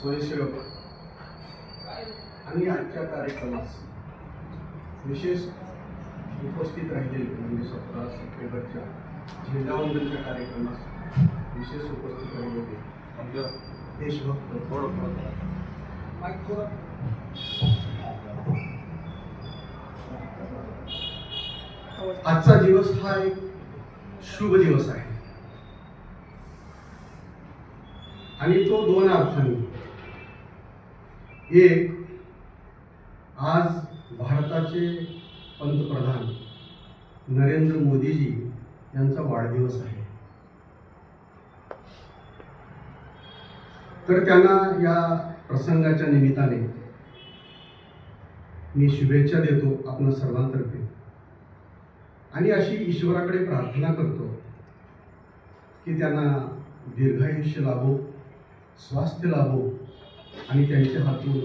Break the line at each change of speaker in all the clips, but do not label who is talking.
स्वयंसेवक आणि आजच्या कार्यक्रमास विशेष उपस्थित राहिलेले म्हणजे सतरा सप्टेंबरच्या झेंडावंदनच्या कार्यक्रमास विशेष उपस्थित राहिलेले देशभक्त माईक आजचा दिवस हा एक शुभ दिवस आहे. आणि तो दोन अर्थाने एक आज भारताचे पंतप्रधान नरेंद्र मोदीजी यांचा वाढदिवस आहे. तर त्यांना या प्रसंगाच्या निमित्ताने मी शुभेच्छा देतो आपण सर्वांतर्फे. आणि अशी ईश्वराकडे प्रार्थना करतो की त्यांना दीर्घायुष्य लाभो. स्वास्थ्य लाभो आणि त्यांच्या हातून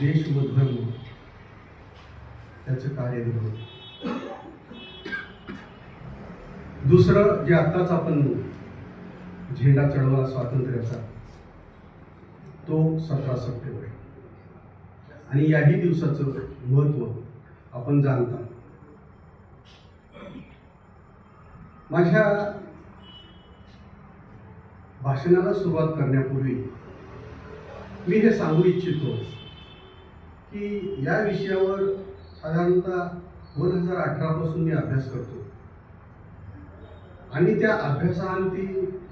देश व धर्म त्याचं कार्य घडो दुसरं जे आत्ताच आपण झेंडा चढवला स्वातंत्र्याचा तो सतरा सप्टेंबर. आणि याही दिवसाचं महत्त्व आपण जाणता. माझ्या भाषणाला सुरुवात करण्यापूर्वी मी हे सांगू इच्छितो की या विषयावर साधारणतः दोन हजार अठरापासून मी अभ्यास करतो. आणि त्या अभ्यासाअंती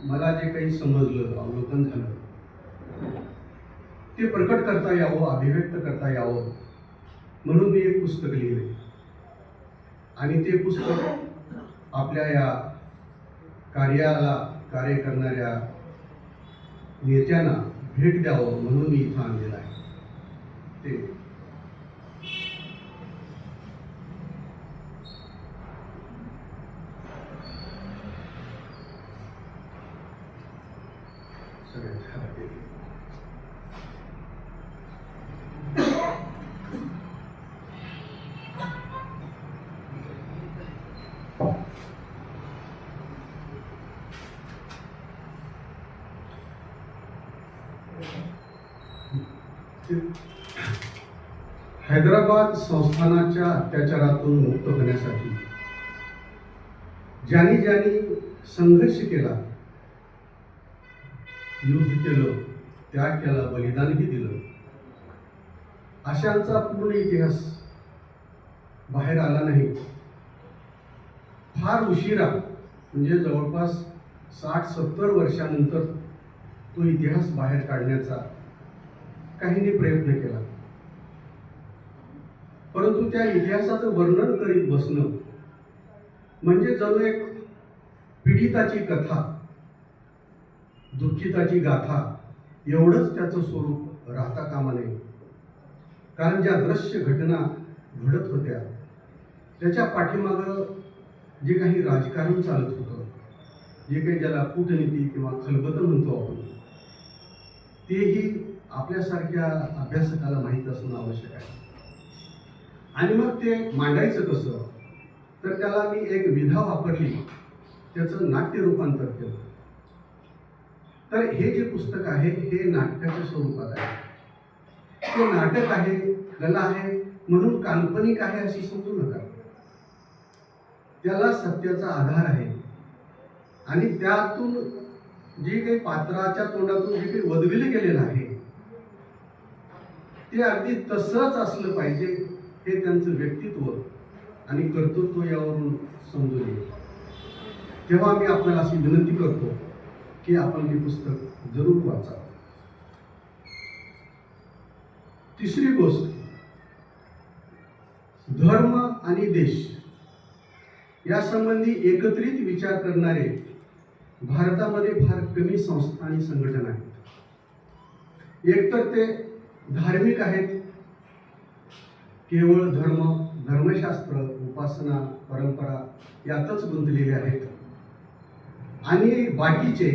मला जे काही समजलं अवलोकन झालं ते प्रकट करता यावं अभिव्यक्त करता यावं म्हणून मी एक पुस्तक लिहिले. आणि ते पुस्तक आपल्या या कार्याला कार्य करणाऱ्या नेत्यांना भेट द्यावं म्हणून मी इथं आणलेलं आहे. ते सगळ्यांच्या हातात आहे. हैदराबाद संस्थानाच्या अत्याचारातून मुक्त होण्यासाठी ज्यांनी ज्यांनी संघर्ष केला युद्ध केलं त्याग केला बलिदानही दिलं अशांचा पूर्ण इतिहास बाहेर आला नाही. फार उशिरा म्हणजे जवळपास साठ सत्तर वर्षानंतर तो इतिहास बाहेर काढण्याचा काहींनी प्रयत्न केला. परंतु त्या इतिहासाचं वर्णन करीत बसणं म्हणजे जणू एक पीडिताची कथा दुःखिताची गाथा एवढंच त्याचं स्वरूप राहता कामा नये. कारण ज्या दृश्य घटना घडत होत्या त्याच्या पाठीमागं जे काही राजकारण चालत होतं जे काही ज्याला कूटनीती किंवा खलबतं म्हणतो आपण तेही आपल्यासारख्या अभ्यासकाला माहीत असणं आवश्यक आहे. आणि मग ते मांडायचं कसं? तर त्याला मी एक विधा वापरली. त्याचं नाट्य रूपांतर केलं. तर हे जे पुस्तक आहे हे नाटकाच्या स्वरूपात आहे. ते नाटक आहे कला आहे म्हणून काल्पनिक आहे अशी समजू नका त्याला सत्याचा आधार आहे. आणि त्यातून जे काही पात्राच्या तोंडातून जे काही वदविलं गेलेलं आहे ते अगदी तसंच असलं पाहिजे हे त्यांचं व्यक्तित्व आणि कर्तृत्व यावरून समजून येईल. तेव्हा मी आपल्याला अशी विनंती करतो की आपण हे पुस्तक जरूर वाचा. तिसरी गोष्ट धर्म आणि देश यासंबंधी एकत्रित विचार करणारे भारतामध्ये फार कमी संस्था आणि संघटना आहेत. एकतर ते धार्मिक आहेत. केवळ धर्म धर्मशास्त्र उपासना परंपरा यातच गुंतलेले आहेत. आणि बाकीचे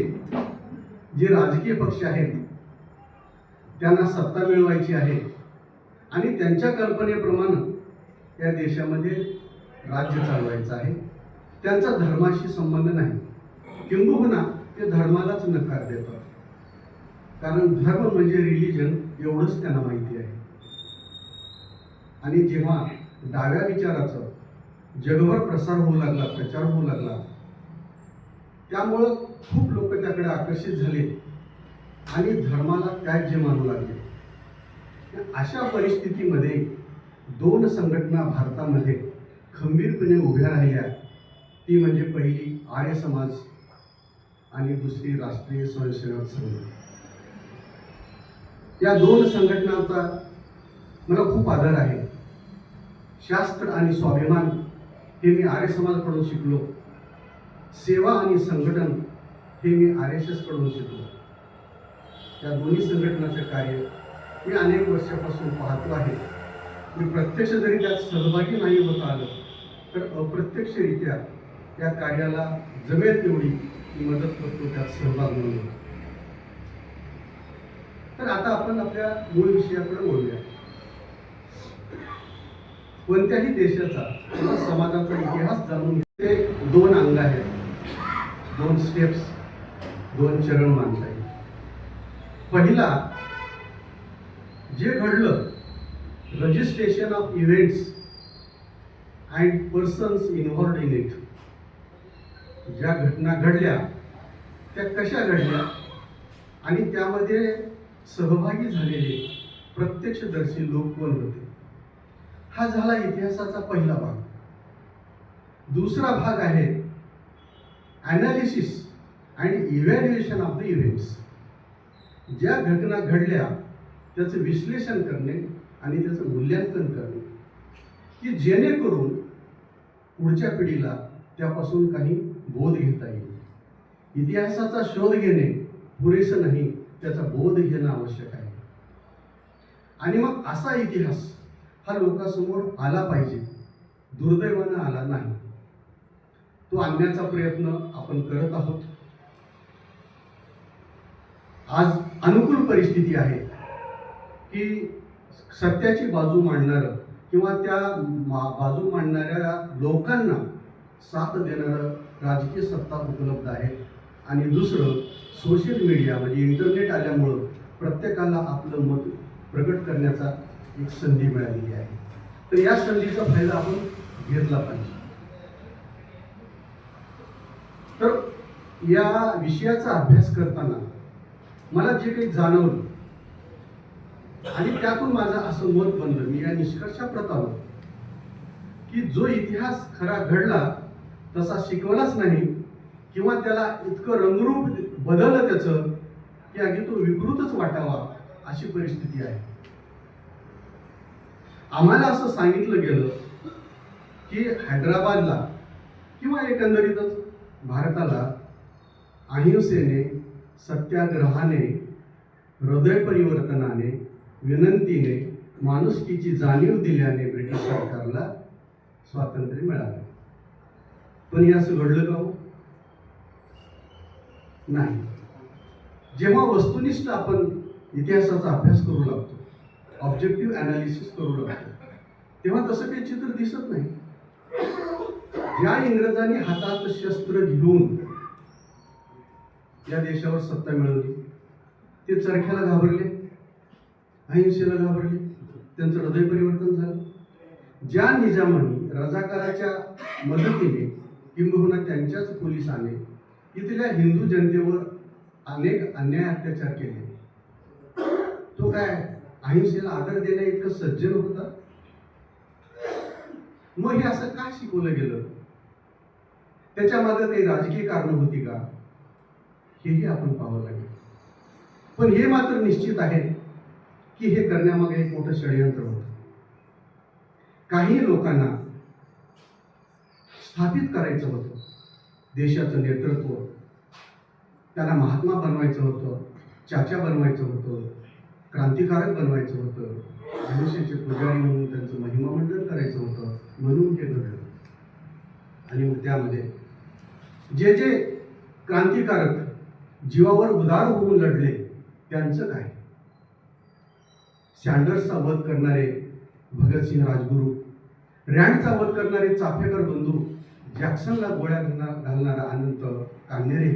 जे राजकीय पक्ष आहेत त्यांना सत्ता मिळवायची आहे. आणि त्यांच्या कल्पनेप्रमाणे या देशामध्ये राज्य चालवायचं आहे. त्यांचा धर्माशी संबंध नाही. किंबहुना ते धर्मालाच नकार देतात. कारण धर्म म्हणजे रिलिजन एवढंच त्यांना माहिती आहे. आणि जेव्हा डाव्या विचाराचं जगभर प्रसार होऊ लागला प्रचार होऊ लागला त्यामुळं खूप लोक त्याकडे आकर्षित झाले आणि धर्माला त्याज्य मानू लागले. अशा परिस्थितीमध्ये दोन संघटना भारतामध्ये खंबीरपणे उभ्या राहिल्या. ती म्हणजे पहिली आर्य समाज आणि दुसरी राष्ट्रीय स्वयंसेवक संघ. या दोन संघटनांचा मला खूप आदर आहे. शास्त्र आणि स्वाभिमान हे मी आर्य समाजाकडून शिकलो. सेवा आणि संघटन हे मी आर एस एसकडून शिकलो. या दोन्ही संघटनाचे कार्य मी अनेक वर्षापासून पाहतो आहे. मी प्रत्यक्ष जरी त्यात सहभागी नाही होत आलं तर अप्रत्यक्षरित्या या कार्याला जमेल तेवढी मी मदत करतो त्यात सहभाग म्हणून. तर आता आपण आपल्या मूळ विषयाकडे बोलूया कोणत्याही देशाचा किंवा समाजाचा इतिहास जाणून घेते दोन अंग आहेत. दोन स्टेप्स दोन चरण मानता येईल. पहिला जे घडलं registration of events and persons involved in it ज्या घटना घडल्या त्या कशा घडल्या आणि त्यामध्ये सहभागी झालेले प्रत्यक्षदर्शी लोक कोण होते? हा झाला इतिहासाचा पहिला भाग. दुसरा भाग आहे analysis and evaluation of the events ज्या घटना घडल्या त्याचं विश्लेषण करणे आणि त्याचं मूल्यांकन करणे. की जेणेकरून पुढच्या पिढीला त्यापासून काही बोध घेता येईल. इतिहासाचा शोध घेणे पुरेसं नाही. त्याचा बोध घेणं आवश्यक आहे. आणि मग असा इतिहास हा लोकांसमोर आला पाहिजे. दुर्दैवानं आला नाही. तो आणण्याचा प्रयत्न आपण करत आहोत. आज अनुकूल परिस्थिती आहे की सत्याची बाजू मांडणारं किंवा त्या मा- बाजू मांडणाऱ्या लोकांना साथ देणारं राजकीय सत्ता उपलब्ध आहे. आणि दुसरं सोशल मीडिया म्हणजे इंटरनेट आल्यामुळं प्रत्येकाला आपलं मत प्रकट करण्याचा एक संधी मिळालेली आहे. तर या संधीचा फायदा आपण घेतला पाहिजे. तर या विषयाचा अभ्यास करताना मला जे काही जाणवलं आणि त्यातून माझं असं मत बनलं मी या निष्कर्षाप्रत आलो की जो इतिहास खरा घडला तसा शिकवलाच नाही किंवा त्याला इतकं रंगरूप बदललं त्याचं की अगदी तो विकृतच वाटावा अशी परिस्थिती आहे आम्हाला असं सांगितलं गेलं की हैदराबादला किंवा एकंदरीतच भारताला अहिंसेने सत्याग्रहाने हृदय परिवर्तनाने विनंतीने माणुसकीची जाणीव दिल्याने ब्रिटिश सरकारला स्वातंत्र्य मिळालं पण हे असं घडलं का हो? नाही. जेव्हा वस्तुनिष्ठ आपण इतिहासाचा अभ्यास करू लागतो ऑब्जेक्टिव्ह अनालिसिस करू लागतो तेव्हा तसं काही चित्र दिसत नाही. ज्या इंग्रजांनी हातात शस्त्र घेऊन या देशावर सत्ता मिळवली ते चरख्याला घाबरले अहिंसेला घाबरले त्यांचं हृदय परिवर्तन झालं. ज्या निजामाने रजाकाराच्या मदतीने किंबहुना त्यांच्याच पोलिसाने इथल्या हिंदू जनतेवर अनेक अन्याय अत्याचार केले. तो काय अहिंसेला आदर देण्या इतकं सज्जन होता मग हे असं का शिकवलं गेलं? त्याच्यामागे काही राजकीय कारण होती का? हेही आपण पाहावं लागेल. पण हे मात्र निश्चित आहे की हे करण्यामागे एक मोठं षडयंत्र होतं. काही लोकांना स्थापित करायचं होतं. देशाचं नेतृत्व. त्याला महात्मा बनवायचं होतं चाचा बनवायचं होतं क्रांतिकारक बनवायचं होतं मनुष्याचे पुजारी म्हणून त्यांचं महिमामंडळ करायचं होतं म्हणून ते घडलं. आणि मग त्यामध्ये जे जे क्रांतिकारक जीवावर उदार होऊन लढले त्यांचं काय? सँडर्सचा वध करणारे भगतसिंग राजगुरू रँडचा वध करणारे चाफेकर बंधू जॅक्सनला गोळ्या घालणारा अनंत कान्हेरे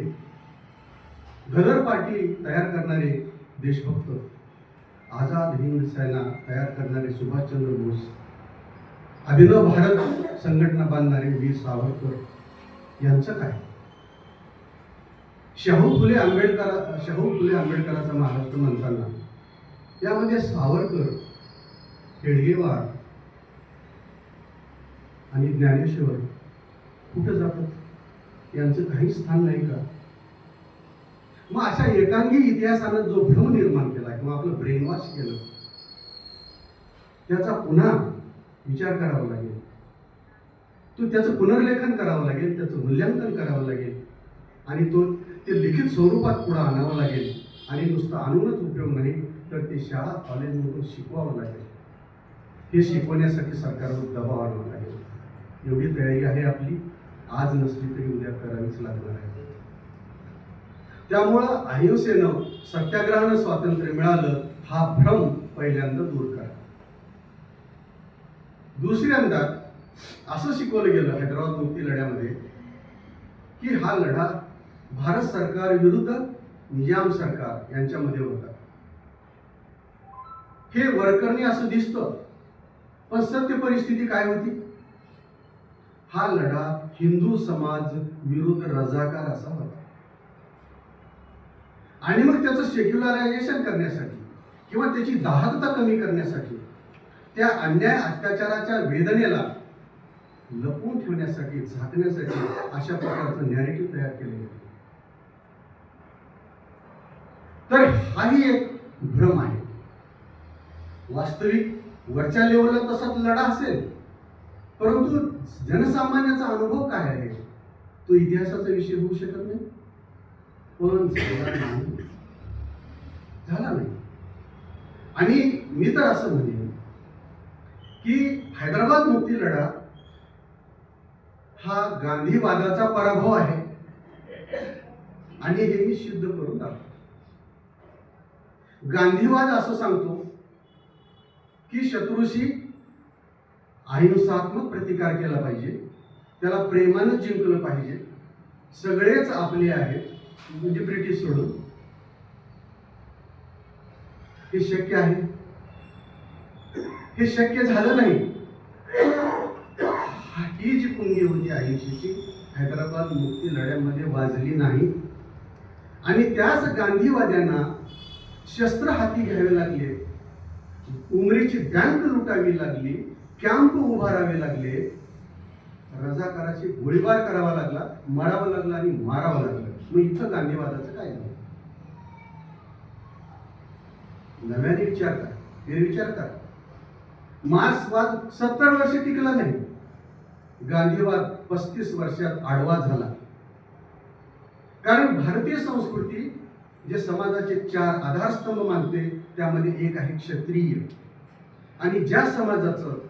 गदर पार्टी तयार करणारे देशभक्त. आझाद हिंद सेना तयार करणारे सुभाषचंद्र बोस. अभिनव भारत संघटना बांधणारे वीर सावरकर. यांचं काय? शाहू फुले आंबेडकर शाहू फुले आंबेडकराचा महाराष्ट्र म्हणताना यामध्ये सावरकर हेडगेवार आणि ज्ञानेश्वर कुठं जातात? यांचं काही स्थान नाही का? मग अशा एकांगी इतिहासानं जो भ्रम निर्माण केला किंवा आपलं ब्रेनवॉश केलं त्याचा पुन्हा विचार करावा लागेल. तो त्याचं पुनर्लेखन करावं लागेल त्याचं मूल्यांकन करावं लागेल आणि तो ते लिखित स्वरूपात पुढं आणावं लागेल आणि नुसतं आणूनच उपयोग नाही तर ते शाळा कॉलेजमधून शिकवावं लागेल. हे शिकवण्यासाठी सरकारवर दबाव आणावा लागेल एवढी तयारी आहे आपली. आज नसली तरी उद्या करावीच लागणार आहे. त्यामुळं अहिंसेनं सत्याग्रहानं स्वातंत्र्य मिळालं हा भ्रम पहिल्यांदा दूर करा. दुसऱ्यांदा असं शिकवलं गेलं हैदराबाद मुक्ती लढ्यामध्ये की हा लढा भारत सरकार विरुद्ध निजाम सरकार यांच्यामध्ये होता. हे वरकरणी असं दिसतं पण सत्य परिस्थिती काय होती? हा लढा हिंदू समाज विरुद्ध रजाकार असा होता. आणि मग त्याचं सेक्युलरायझेशन करण्यासाठी किंवा त्याची दाहकता कमी करण्यासाठी त्या अन्याय अत्याचाराच्या वेदनेला लपवून ठेवण्यासाठी झाकण्यासाठी अशा प्रकारचं नॅरेटिव्ह तयार केले गेले तर हाही एक भ्रम आहे. वास्तविक वरच्या लेवलला तसाच लढा असेल परंतु जनसामान्याचा अनुभव काय आहे? तो इतिहासाचा विषय होऊ शकत नाही. पण झाला नाही. झाला नाही. आणि मी तर असं म्हणेन की हैदराबाद मुक्ती लढा हा गांधीवादाचा पराभव आहे. आणि हे मी सिद्ध करून दाखवतो. गांधीवाद असं सांगतो की शत्रूशी अहिंसात्मक प्रतिकार केला पाहिजे. त्याला प्रेमानं जिंकलं पाहिजे. सगळेच आपले आहेत म्हणजे ब्रिटिश सोडून. हे शक्य आहे? हे शक्य झालं नाही. ही जी पुंगी होती अहिंसेची हैदराबाद मुक्ती लढ्यामध्ये वाजली नाही. आणि त्याच गांधीवाद्यांना शस्त्र हाती घ्यावे लागले. उमरीची बँक लुटावी लागली. कॅम्प उभारावे लागले. रजाकाराशी गोळीबार करावा लागला मारावं लागलं आणि मारावं लागलं. मग इथं गांधीवादाचं काय झालं? नव्याने विचार करा. फेरविचार करा. मार्क्सवाद सत्तर वर्ष टिकला नाही. गांधीवाद पस्तीस वर्षात आडवा झाला. कारण भारतीय संस्कृती जे समाजाचे चार आधारस्तंभ मानते त्यामध्ये एक आहे क्षत्रिय. आणि ज्या समाजाचं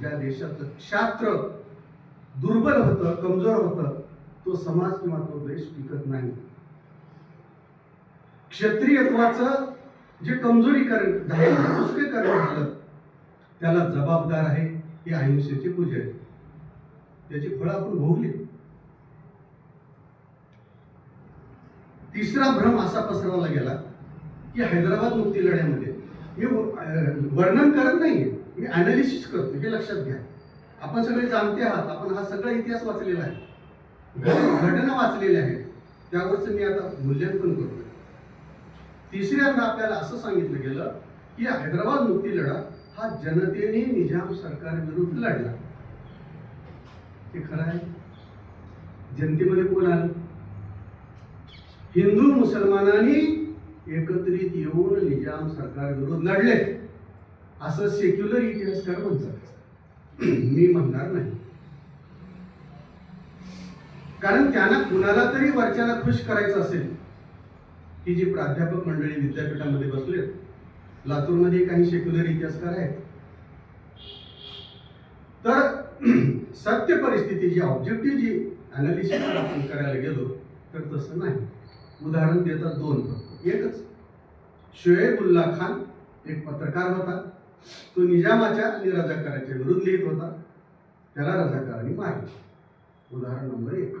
ज्या देशाचं क्षात्र दुर्बल होतं कमजोर होतं तो समाज किंवा तो देश टिकत नाही. क्षत्रियत्वाचं जे कमजोरीकरण झालं दुसरीकरण झालं त्याला जबाबदार आहे हे अहिंसेचे पूजन त्याची फळं आपण भोगली. तिसरा भ्रम असा पसरवला गेला की हैदराबाद मुक्ती लढ्यामध्ये. मी वर्णन करत नाहीये. मी अनालिसिस करतो हे लक्षात घ्या. आपण सगळे जाणते आहात आपण हा सगळा इतिहास वाचलेला आहे. घटना वाचलेल्या आहेत. त्यावरच मी आता मूल्यांकन करतो तिसऱ्यांदा आपल्याला असं सांगितलं गेलं की हैदराबाद मुक्ती लढा हा जनतेने निजाम सरकार विरुद्ध लढला. हे खरं आहे? जनतेमध्ये कोण आलं? हिंदू मुसलमानांनी एकत्रित येऊन निजाम सरकार विरुद्ध लढले. असं सेक्युलर इतिहासकार म्हणतात मी म्हणणार नाही. कारण त्यांना कुणाला तरी वरच्याला खुश करायचं असेल की जी प्राध्यापक मंडळी विद्यापीठामध्ये बसलेत लातूरमध्ये काही सेक्युलर इतिहासकार आहेत. तर सत्य परिस्थिती जी ऑब्जेक्टिव्ह जी अनालिसिस आपण करायला गेलो तर तसं नाही. उदाहरण देतात दोन एकच शोएबुल्ला खान एक पत्रकार होता. तो निजामाच्या आणि रजाकाराच्या विरुद्ध लिहित होता. त्याला रजाकारांनी मारले. उदाहरण नंबर एक.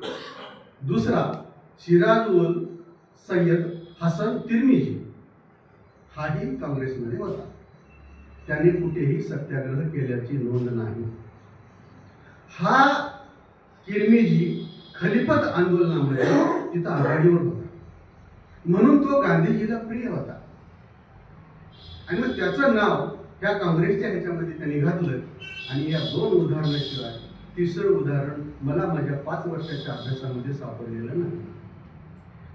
दुसरा सिराज उल सय्यद हसन तिरमिजी. हाही काँग्रेसमध्ये होता. त्यांनी कुठेही सत्याग्रह केल्याची नोंद नाही. हा किरमिजी खलिफत आंदोलनामध्ये तिथं आघाडीवर होता. म्हणून तो गांधीजीला प्रिय होता. आणि मग त्याचं नाव त्या काँग्रेसच्या ह्याच्यामध्ये त्यांनी घातलं. आणि या दोन उदाहरणाशिवाय तिसरं उदाहरण मला माझ्या पाच वर्षाच्या अभ्यासामध्ये सापडलेलं नाही.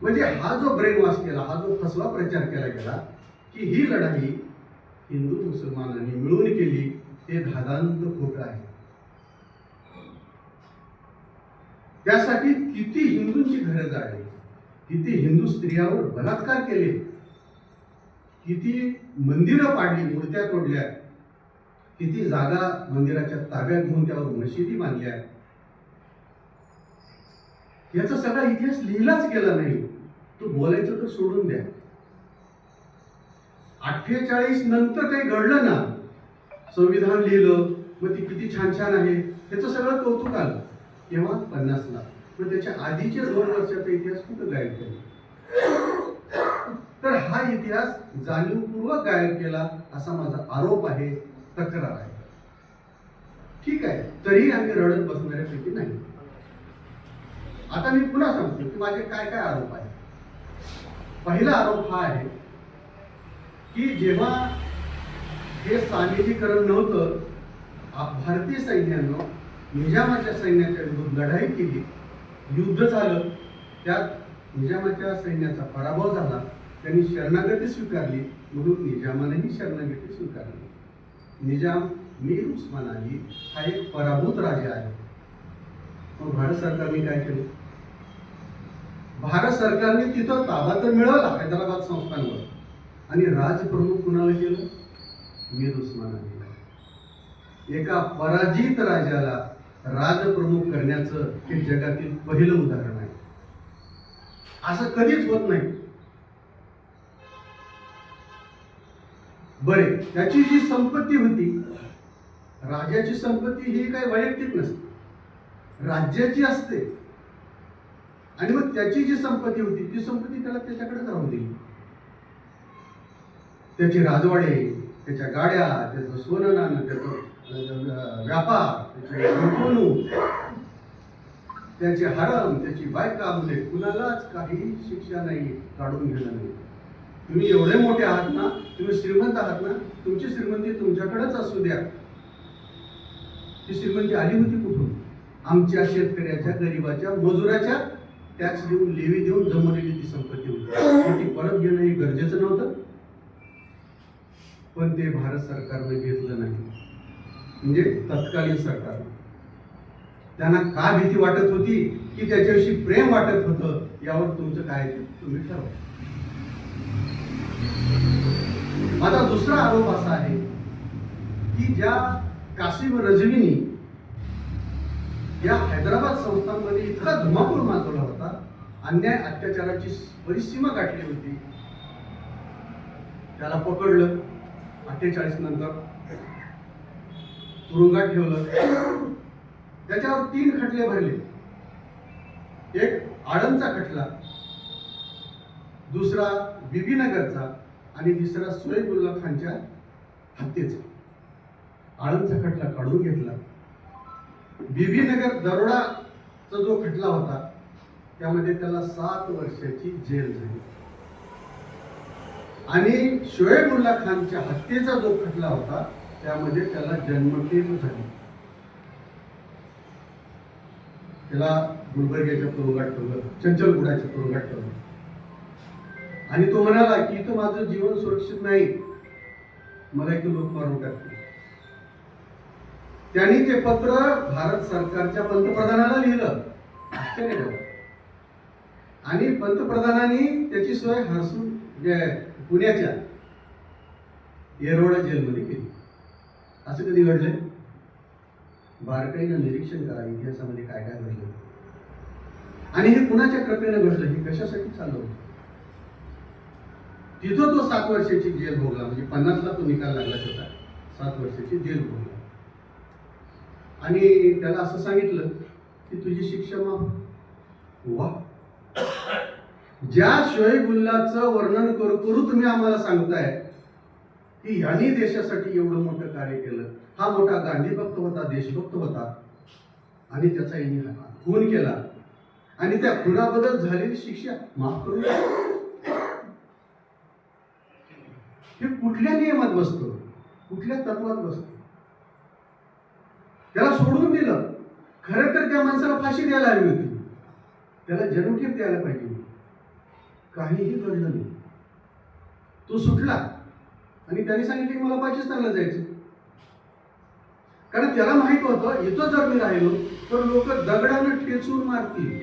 म्हणजे हा जो ब्रेन वॉश केला हा जो फसवा प्रचार केला गेला की ही लढाई हिंदू मुसलमानांनी मिळून केली हे धादांत खोटं आहे. त्यासाठी किती हिंदूंची घरं जाळली किती हिंदू स्त्रियावर बलात्कार केले? किती मंदिरं पाडली मूर्त्या तोडल्या किती जागा मंदिराच्या ताब्यात घेऊन त्यावर मशिदी बांधल्या. याचा सगळा इतिहास लिहिलाच गेला नाही. तो बोलायचं तर सोडून द्या. अठ्ठेचाळीस नंतर काही घडलं ना संविधान लिहिलं मग ती किती छान छान आहे त्याचं सगळं कौतुक आलं. तेव्हा पन्नासला. पण त्याच्या आधीचे दोन वर्षाचा इतिहास कुठं गायब केला तर हा इतिहास जाणीवपूर्वक गायब केला असा माझा आरोप आहे तक्रार आहे. ठीक आहे तरी आम्ही रडत बसणाऱ्यापैकी नाही. आता मी पुन्हा सांगतो की माझे काय काय आरोप आहे पहिला आरोप हा आहे की जेव्हा हे सानिधीकरण नव्हतं भारतीय सैन्यानं निजामाच्या सैन्याच्या विरुद्ध लढाई केली. युद्ध झालं त्यात निजामाच्या सैन्याचा पराभव झाला. त्यांनी शरणागती स्वीकारली म्हणून निजामानेही शरणागती स्वीकारली. निजाम मीर उस्मान अली हा एक पराभूत राजा आहे. मग भारत सरकारने काय केलं? भारत सरकारने तिथं ताबा तर मिळवला हैदराबाद संस्थांवर. आणि राजप्रमुख कुणाला केलं? मीर उस्मान अलीला एका पराजित राजाला राजप्रमुख करण्याचं हे जगातील पहिलं उदाहरण आहे. असं कधीच होत नाही. बरे त्याची जी संपत्ती होती राजाची संपत्ती ही काही वैयक्तिक नसते. राज्याची असते. आणि मग त्याची जी संपत्ती होती ती संपत्ती त्याला त्याच्याकडेच राहू दिली. त्याची राजवाडे त्याच्या गाड्या त्याचं सोनं नाणं त्याचं व्यापार त्याची गुंतवणूक त्याचे हरम त्याची बायका मुले कुणालाच काही शिक्षा नाही काढून घेणं नाही. तुम्ही एवढे मोठे आहात ना तुम्ही श्रीमंत आहात ना तुमची श्रीमंती तुमच्याकडेच असू द्या. ती श्रीमंती आली होती कुठून? आमच्या शेतकऱ्याच्या गरीबाच्या मजुराच्या टॅक्स देऊन लेवी देऊन जमवलेली ती संपत्ती होती. ती परत घेणं हे गरजेचं नव्हतं. पण ते भारत सरकारने घेतलं नाही. म्हणजे तत्कालीन सरकार. त्यांना का भीती वाटत होती की त्याच्याविषयी प्रेम वाटत होतं यावर तुमचं काय तुम्ही ठरवा. माझा दुसरा आरोप असा आहे की ज्या कासिम रजवीनी या हैदराबाद संस्थांमध्ये इतका धुमाकूळ माजवला होता अन्याय अत्याचाराची परिसीमा गाठली होती त्याला पकडलं अठ्ठेचाळीस नंतर तुरुंगात ठेवलं. त्याच्यावर तीन खटले भरले. एक आळंदचा खटला दुसरा बिबीनगरचा आणि दुसरा सुएबुल्ला खानच्या हत्येचा. आळंदचा खटला काढून घेतला. बिबीनगर दरोडाचा जो खटला होता त्यामध्ये त्याला सात वर्षाची जेल झाली. आणि शोएबुल्ला खानच्या हत्येचा जो खटला होता त्यामध्ये त्याला जन्मठेप झाली. त्याला गुलबर्ग्याच्या तुरुंगात ठेवलं चंचलगुडाच्या तुरुंगात ठेवलं. आणि तो म्हणाला की इथं माझं जीवन सुरक्षित नाही. मला इथं लोक मारून टाकतील. त्यांनी ते पत्र भारत सरकारच्या पंतप्रधानाला लिहिलं. आश्चर्य आणि पंतप्रधानांनी त्याची सोय हसून पुण्याच्या येरोडा जेलमध्ये केली. असं कधी घडलंय? बारकाईनं निरीक्षण करा इतिहासामध्ये काय काय घडलं आणि हे कुणाच्या कृपेनं घडलं? हे कशासाठी चाललं होतं? तिथं तो सात वर्षाची जेल भोगला. म्हणजे पन्नासला तो निकाल लागला होता. सात वर्षाची जेल भोगला. आणि त्याला असं सांगितलं की तुझी शिक्षा माफ. वा. ज्या शोएबुल्लाचं वर्णन करू करू तुम्ही आम्हाला सांगताय की यांनी देशासाठी एवढं मोठं कार्य केलं. हा मोठा गांधी भक्त होता देशभक्त होता. आणि त्याचा यांनी खून केला. आणि त्या खुनाबद्दल झालेली शिक्षा माफ करू हे कुठल्या नियमात बसतं? कुठल्या तत्वात बसतं? त्याला सोडून दिलं. खरं तर त्या माणसाला फाशी द्यायला हवी होती. त्याला जन्मठेप द्यायला पाहिजे होती. काहीही घडलं नाही. तो सुटला. आणि त्याने सांगितलं की मला पाकिस्तानला जायचं कारण त्याला माहीत होतं इथं जर मी राहिलो तर लोक दगडानं ठेचून मारतील.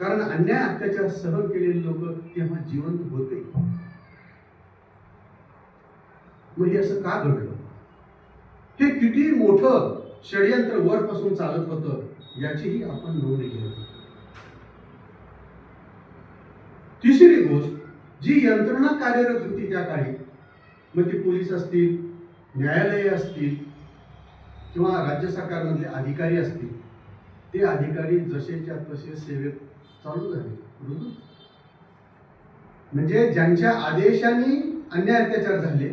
कारण अन्याय अत्याचार सहन केलेले लोक तेव्हा जिवंत होते. मग असं का घडलं? हे किती मोठं षडयंत्र वरपासून चालत होतं याचीही आपण नोंद घेऊ तिसरी गोष्ट जी यंत्रणा कार्यरत होती त्या काळी मग ते पोलीस असतील न्यायालये असतील किंवा राज्य सरकारमधले अधिकारी असतील ते अधिकारी जसेच्या तसे सेवेत चालू झाले म्हणजे ज्यांच्या आदेशाने अन्याय अत्याचार झाले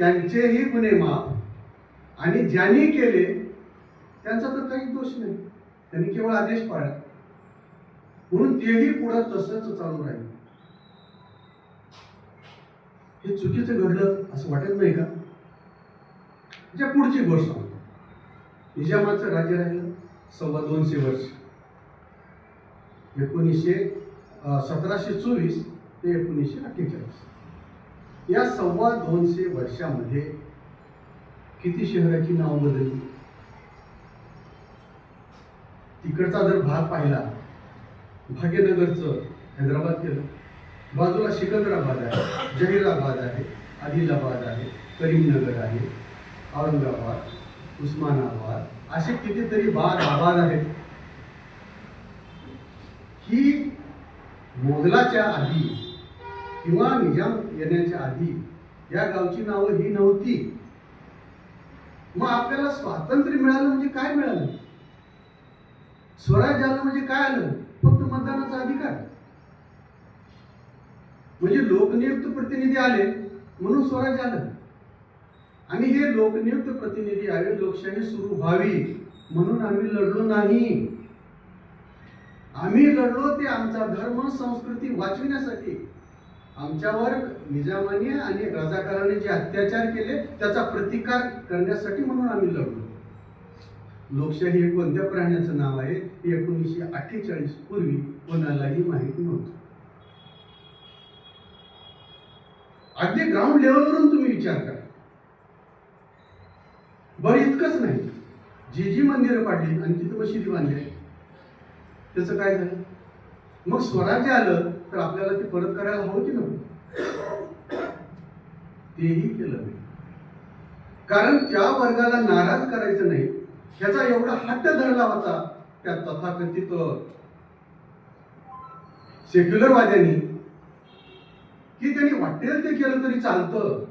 त्यांचेही गुन्हे माफ. आणि ज्यांनी केले त्यांचा तर काही दोष नाही. त्यांनी केवळ आदेश पाळला. म्हणून तेही पुढं तसंच चालू राहील. हे चुकीचं घडलं असं वाटत नाही का? ज्या पुढची गोष्ट सांगतो. निजामाचं राज्य राहिलं सव्वा दोनशे वर्ष. एकोणीसशे सतराशे चोवीस ते एकोणीसशे अठ्ठेचाळीस. या सव्वा दोनशे वर्षामध्ये किती शहराची नाव बदलली? तिकडचा जर भाग पाहिला भाग्यनगरचं हैदराबाद केलं. बाजूला सिकंदराबाद आहे जहीराबाद आहे आदिलाबाद आहे करीमनगर आहे औरंगाबाद उस्मानाबाद असे कितीतरी बाद आबाद आहेत. ही मोगलाच्या आधी किंवा निजाम येण्याच्या आधी या गावची नावं ही नव्हती. मग आपल्याला स्वातंत्र्य मिळालं म्हणजे काय मिळालं? स्वराज्य आलं म्हणजे काय आलं? फक्त मतदानाचा अधिकार. म्हणजे लोकनियुक्त प्रतिनिधी आले म्हणून स्वराज्य आलं. आणि हे लोकनियुक्त प्रतिनिधी आले लोकशाही सुरू व्हावी म्हणून आम्ही लढलो नाही. आम्ही लढलो ते आमचा धर्म संस्कृती वाचविण्यासाठी. आमच्यावर निजामाने आणि रजाकाराने जे अत्याचार केले त्याचा प्रतिकार करण्यासाठी म्हणून आम्ही लढलो. लोकशाही हे कोणत्या प्राण्याचं नाव आहे हे एकोणीसशे अठ्ठेचाळीस पूर्वी कोणालाही माहिती नव्हतं. अगदी ग्राउंड लेवलवरून तुम्ही विचार करा. बरं इतकंच नाही. जी जी मंदिरं पाडली आणि तिथं मशिदी बांधली. त्याचं काय झालं? मग स्वराज्य आलं तर आपल्याला ते परत करायला हवं की नव्हती तेही केलं नाही. कारण त्या वर्गाला नाराज करायचं नाही. ह्याचा एवढा हट्ट धरला होता त्या तथाकथित सेक्युलरवाद्यांनी की त्यांनी वाटेल ते केलं तरी चालतं.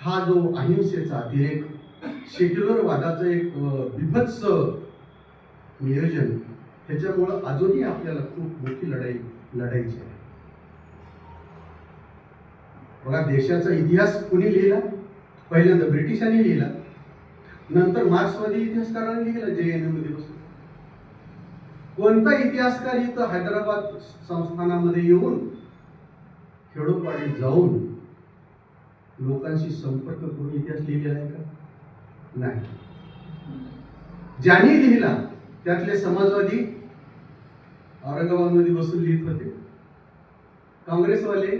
हा जो अहिंसेचा एक सेक्युलर वादाचं एक बिभत्स नियोजन ह्याच्यामुळं अजूनही आपल्याला खूप मोठी लढाई लढायची आहे. बघा देशाचा इतिहास कुणी लिहिला? पहिल्यांदा ब्रिटिशांनी लिहिला. नंतर मार्क्सवादी इतिहासकारांनी लिहिला जे एनमध्ये बसून कोणता इतिहासकार इथं हैदराबाद संस्थानामध्ये येऊन खेडोपाडी जाऊन लोकांशी संपर्क करून इतिहास लिहिलेला आहे का? नाही. ज्यांनी लिहिला त्यातले समाजवादी औरंगाबादमध्ये बसून लिहित होते. काँग्रेसवाले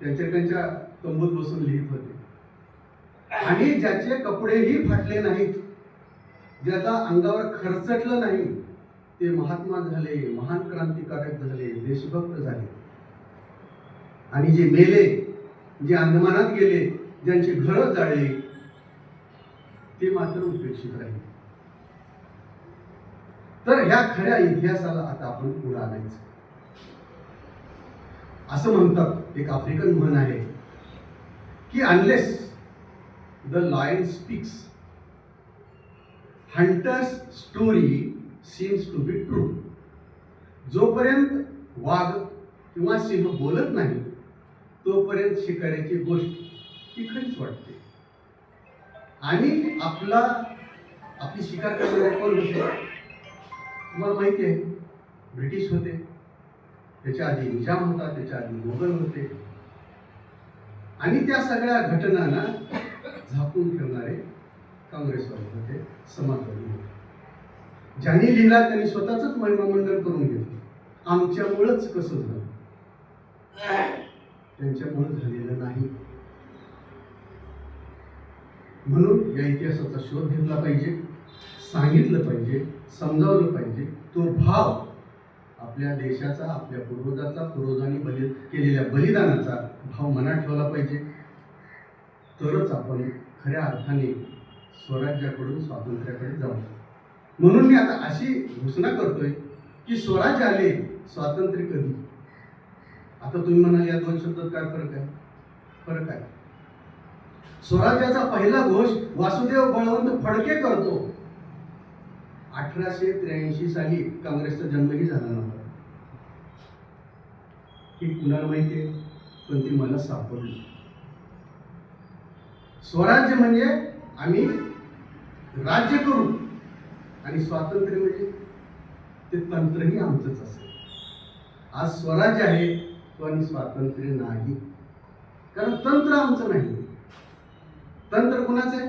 त्यांच्या त्यांच्या तंबूत बसून लिहित होते. आणि ज्याचे कपडेही फाटले नाहीत ज्याचा अंगावर खर्चटलं नाही ते महात्मा झाले महान क्रांतिकारक झाले देशभक्त झाले. आणि जे मेले जे अंदमानात गेले ज्यांची घरं जाळली ते मात्र उपेक्षित राहिले. तर ह्या खऱ्या इतिहासाला आता आपण पुढे आणायचं. असं म्हणतात एक आफ्रिकन म्हण आहे की unless the lion speaks hunters story seems to be true जोपर्यंत वाघ किंवा सिंह बोलत नाही तोपर्यंत शिकाऱ्याची गोष्ट ही खरीच वाटते. आणि आपला आपली शिकार करणारे कोण होते? तुम्हाला माहिती आहे ब्रिटिश होते. त्याच्या आधी निजाम होता त्याच्या आधी मोगल होते. आणि त्या सगळ्या घटनांना झाकून ठेवणारे काँग्रेसवाले होते समाजवादी होते. ज्यांनी लिहिला त्यांनी स्वतःच महिमामंडळ करून घेतलं. आमच्यामुळंच कसं झालं? त्यांच्यामुळं झालेलं नाही. म्हणून या इतिहासाचा शोध घेतला पाहिजे सांगितलं पाहिजे. समजावलं पाहिजे. तो भाव आपल्या देशाचा आपल्या पूर्वजाचा पूर्वजांनी बलि केलेल्या बलिदानाचा भाव मनात ठेवला पाहिजे. तरच आपण खऱ्या अर्थाने स्वराज्याकडून स्वातंत्र्याकडे जाऊ. म्हणून मी आता अशी घोषणा करतोय की स्वराज्य आले स्वातंत्र्य कधी? आता तुम्ही म्हणाल या दोन शब्दात काय फरक आहे? फरक आहे. स्वराज्याचा पहिला घोष वासुदेव बळवंत फडके करतो. अठराशे त्र्याऐंशी साली काँग्रेसचा जन्मही झाला नव्हता. ही कुणाला माहिती आहे? पण ती मला सापडली. स्वराज्य म्हणजे आम्ही राज्य करू आणि स्वातंत्र्य म्हणजे ते तंत्रही आमचंच असेल. आज स्वराज्य आहे पण स्वातंत्र्य नाही. कारण तंत्र आमचं नाही. तंत्र कुणाचं आहे?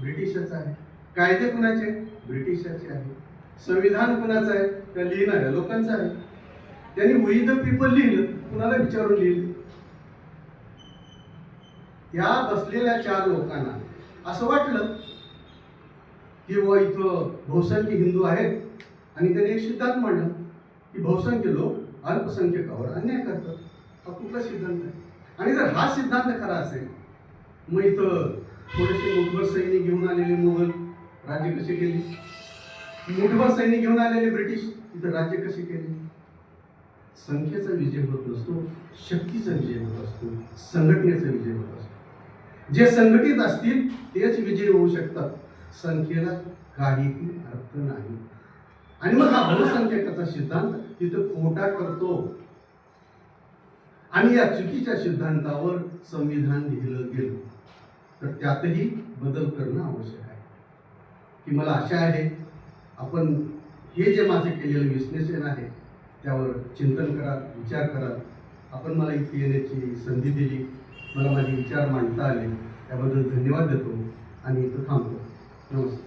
ब्रिटिशच आहे. कायदे कुणाचे? ब्रिटिशाची आहे संविधान कुणाचं आहे त्या लिहिणाऱ्या लोकांचं आहे. त्यांनी वी द पीपल लिहिलं कुणाला विचारून लिहिलं? त्या बसलेल्या चार लोकांना. असं वाटलं की व इथं बहुसंख्य हिंदू आहेत आणि त्यांनी एक सिद्धांत मांडला की बहुसंख्य लोक अल्पसंख्यकावर अन्याय करतात. हा कुठला सिद्धांत आहे? आणि जर हा सिद्धांत खरा असेल मग इथं थोडेसे मुघल सैनिक घेऊन आलेले मुघल राज्य कसे केले? मुठभर सैनिक घेऊन आलेले ब्रिटिश इथं राज्य कसे केले? संख्येचा विजय होत नसतो शक्तीचा विजय होत असतो संघटनेचा विजय होत असतो. जे संघटित असतील तेच विजय होऊ शकतात. संख्येला काहीही अर्थ नाही. आणि मग हा बहुसंख्यकाचा सिद्धांत तिथं खोटा करतो. आणि या चुकीच्या सिद्धांतावर संविधान लिहिलं गेलं. तर त्यातही बदल करणं आवश्यक आहे. की मला आशा आहे आपण हे जे माझे केलेलं विश्लेषण आहे त्यावर चिंतन करा विचार करा आपण मला इथे येण्याची संधी दिली मला माझे विचार मांडता आले. त्याबद्दल धन्यवाद देतो आणि इथं थांबतो. नमस्कार.